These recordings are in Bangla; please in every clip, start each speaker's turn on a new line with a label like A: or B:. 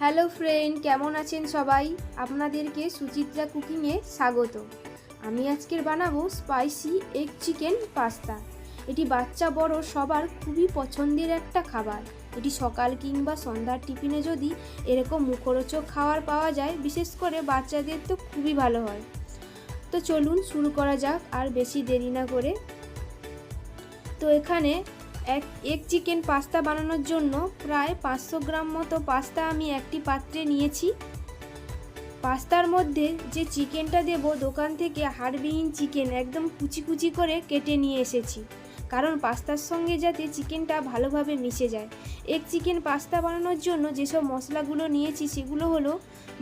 A: হ্যালো ফ্রেন্ড, কেমন আছেন সবাই? আপনাদেরকে সুচিত্রা কুকিংয়ে স্বাগত। আমি আজকের বানাবো স্পাইসি এগ চিকেন পাস্তা। এটি বাচ্চা বড় সবার খুবই পছন্দের একটা খাবার। এটি সকাল কিংবা সন্ধ্যার টিফিনে যদি এরকম মুখরোচক খাবার পাওয়া যায়, বিশেষ করে বাচ্চাদের তো খুবই ভালো হয়। তো চলুন শুরু করা যাক, আর বেশি দেরি না করে। তো এখানে এক এক চিকেন পাস্তা বানানোর জন্য প্রায় পাঁচশো গ্রাম মতো পাস্তা আমি একটি পাত্রে নিয়েছি। পাস্তার মধ্যে যে চিকেনটা দেব, দোকান থেকে হাড়বিহীন চিকেন একদম কুচি কুচি করে কেটে নিয়ে এসেছি। কারণ পাস্তার সঙ্গে যাতে চিকেনটা ভালোভাবে মিশে যায়। এক চিকেন পাস্তা বানানোর জন্য যেসব মশলাগুলো নিয়েছি, সেগুলো হলো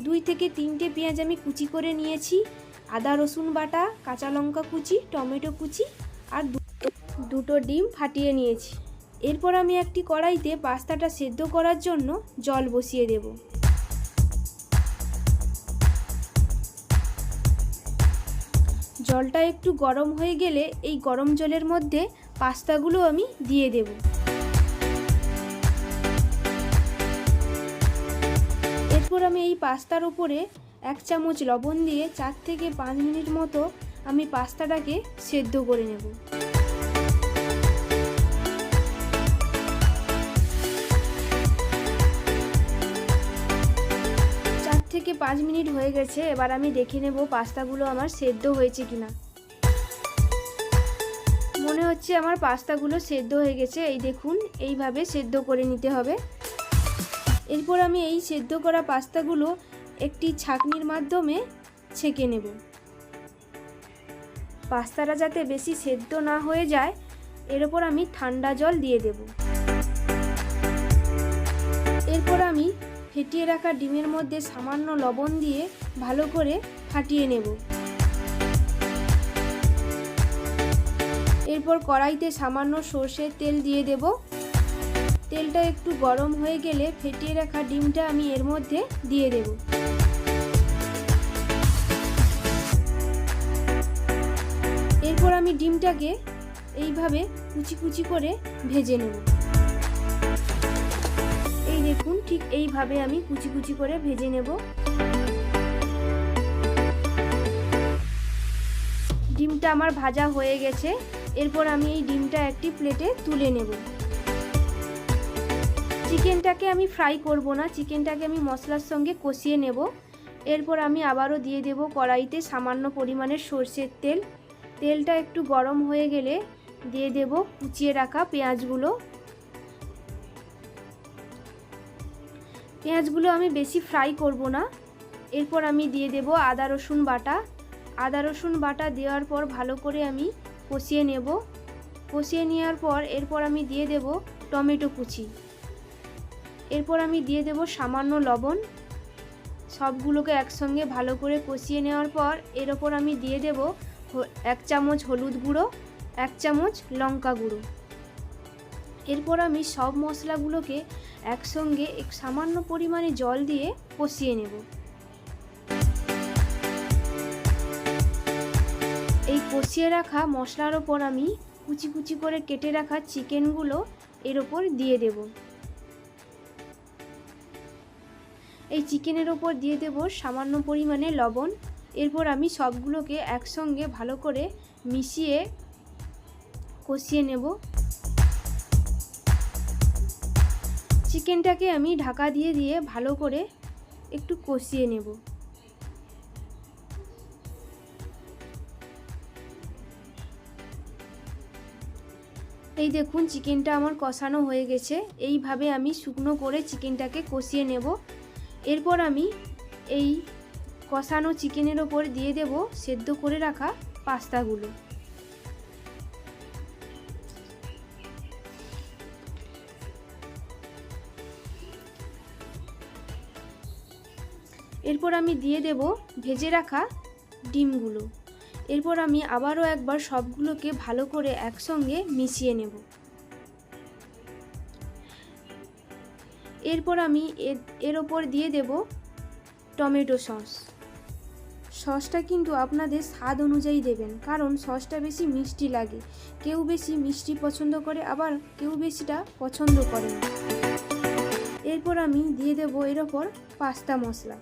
A: দুই থেকে তিনটে পেঁয়াজ আমি কুচি করে নিয়েছি, আদা রসুন বাটা, কাঁচা লঙ্কা কুচি, টমেটো কুচি আর দুটো ডিম ফাটিয়ে নিয়েছি। এরপর আমি একটি কড়াইতে পাস্তাটা সেদ্ধ করার জন্য জল বসিয়ে দেব। জলটা একটু গরম হয়ে গেলে এই গরম জলের মধ্যে পাস্তাগুলো আমি দিয়ে দেব। এরপর আমি এই পাস্তার উপরে এক চামচ লবণ দিয়ে চার থেকে পাঁচ মিনিট মতো আমি পাস্তাটাকে সেদ্ধ করে নেব। থেকে পাঁচ মিনিট হয়ে গেছে, এবার আমি দেখে নেব পাস্তাগুলো আমার সেদ্ধ হয়েছে কিনা। মনে হচ্ছে আমার পাস্তাগুলো সেদ্ধ হয়ে গেছে, এই দেখুন, এইভাবে সেদ্ধ করে নিতে হবে। এরপর আমি এই সেদ্ধ করা পাস্তাগুলো একটি ছাঁকনির মাধ্যমে ছেঁকে নেব। পাস্তাটা যাতে বেশি সেদ্ধ না হয়ে যায়, এর ওপর আমি ঠান্ডা জল দিয়ে দেব। এরপর আমি ফেটিয়ে রাখা ডিমের মধ্যে সামান্য লবণ দিয়ে ভালো করে ফাটিয়ে নেব। এরপর কড়াইতে সামান্য সর্ষের তেল দিয়ে দেব। তেলটা একটু গরম হয়ে গেলে ফেটিয়ে রাখা ডিমটা আমি এর মধ্যে দিয়ে দেব। এরপর আমি ডিমটাকে এইভাবে কুচি কুচি করে ভেজে নেব। ঠিক এইভাবে আমি কুচি কুচি করে ভেজে নেব। ডিমটা আমার ভাজা হয়ে গেছে। এরপর আমি এই ডিমটা একটি প্লেটে তুলে নেব। চিকেনটাকে আমি ফ্রাই করব না, চিকেনটাকে আমি মশলার সঙ্গে কষিয়ে নেব। এরপর আমি আবারও দিয়ে দেব কড়াইতে সামান্য পরিমাণের সর্ষের তেল। তেলটা একটু গরম হয়ে গেলে দিয়ে দেব কুচিয়ে রাখা পেঁয়াজগুলো। পেঁয়াজগুলো আমি বেশি ফ্রাই করব না। এরপর আমি দিয়ে দেব আদা, রসুন বাটা। আদা, রসুন বাটা দেওয়ার পর ভালো করে আমি কষিয়ে নেব। কষিয়ে নেওয়ার পর এরপর আমি দিয়ে দেব টমেটো কুচি। এরপর আমি দিয়ে দেব সামান্য লবণ। সবগুলোকে একসঙ্গে ভালো করে কষিয়ে নেওয়ার পর এর ওপর আমি দিয়ে দেব এক চামচ হলুদ গুঁড়ো, এক চামচ লঙ্কা গুঁড়ো। এরপর আমি সব মশলাগুলোকে একসঙ্গে এক সামান্য পরিমাণে জল দিয়ে কষিয়ে নেব। এই কষিয়ে রাখা মশলার ওপর আমি কুচি কুচি করে কেটে রাখা চিকেনগুলো এর ওপর দিয়ে দেব। এই চিকেনের ওপর দিয়ে দেব সামান্য পরিমাণে লবণ। এরপর আমি সবগুলোকে একসঙ্গে ভালো করে মিশিয়ে কষিয়ে নেব। চিকেনটাকে আমি ঢাকা দিয়ে দিয়ে ভালো করে একটু কষিয়ে নেব। এই দেখুন, চিকেনটা আমার কষানো হয়ে গেছে। এইভাবে আমি শুকনো করে চিকেনটাকে কষিয়ে নেব। এরপর আমি এই কষানো চিকেনের ওপর দিয়ে দেব সেদ্ধ করে রাখা পাস্তাগুলো। এরপর আমি দিয়ে দেব ভেজে রাখা ডিমগুলো। এরপর আমি আবারও একবার সবগুলোকে ভালো করে একসঙ্গে মিশিয়ে নেব। এরপর আমি এর ওপর দিয়ে দেব টমেটো সস। সসটা কিন্তু আপনাদের স্বাদ অনুযায়ী দেবেন, কারণ সসটা বেশি মিষ্টি লাগে। কেউ বেশি মিষ্টি পছন্দ করে, আবার কেউ বেশিটা পছন্দ করে এরপর আমি দিয়ে দেবো এর ওপর পাস্তা মশলা।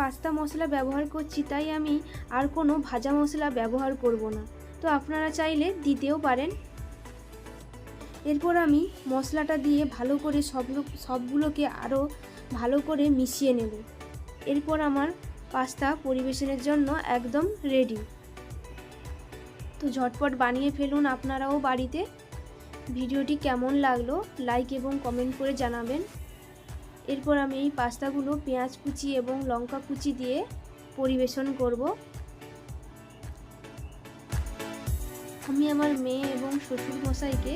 A: পাস্তা মশলা ব্যবহার করছি, তাই আমি আর কোনো ভাজা মশলা ব্যবহার করব না। তো আপনারা চাইলে দিতেও পারেন। এরপর আমি মশলাটা দিয়ে ভালো করে সব সবগুলোকে আরও ভালো করে মিশিয়ে নেব। এরপর আমার পাস্তা পরিবেশনের জন্য একদম রেডি তো ঝটপট বানিয়ে ফেলুন আপনারাও বাড়িতে। ভিডিওটি কেমন লাগল লাইক এবং কমেন্ট করে জানাবেন। এরপর আমি এই পাস্তাগুলো পেঁয়াজ কুচি এবং লঙ্কা কুচি দিয়ে পরিবেশন করব। আমি আমার মেয়ে এবং শ্বশুর মশাইকে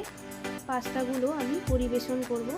A: পাস্তাগুলো আমি পরিবেশন করব।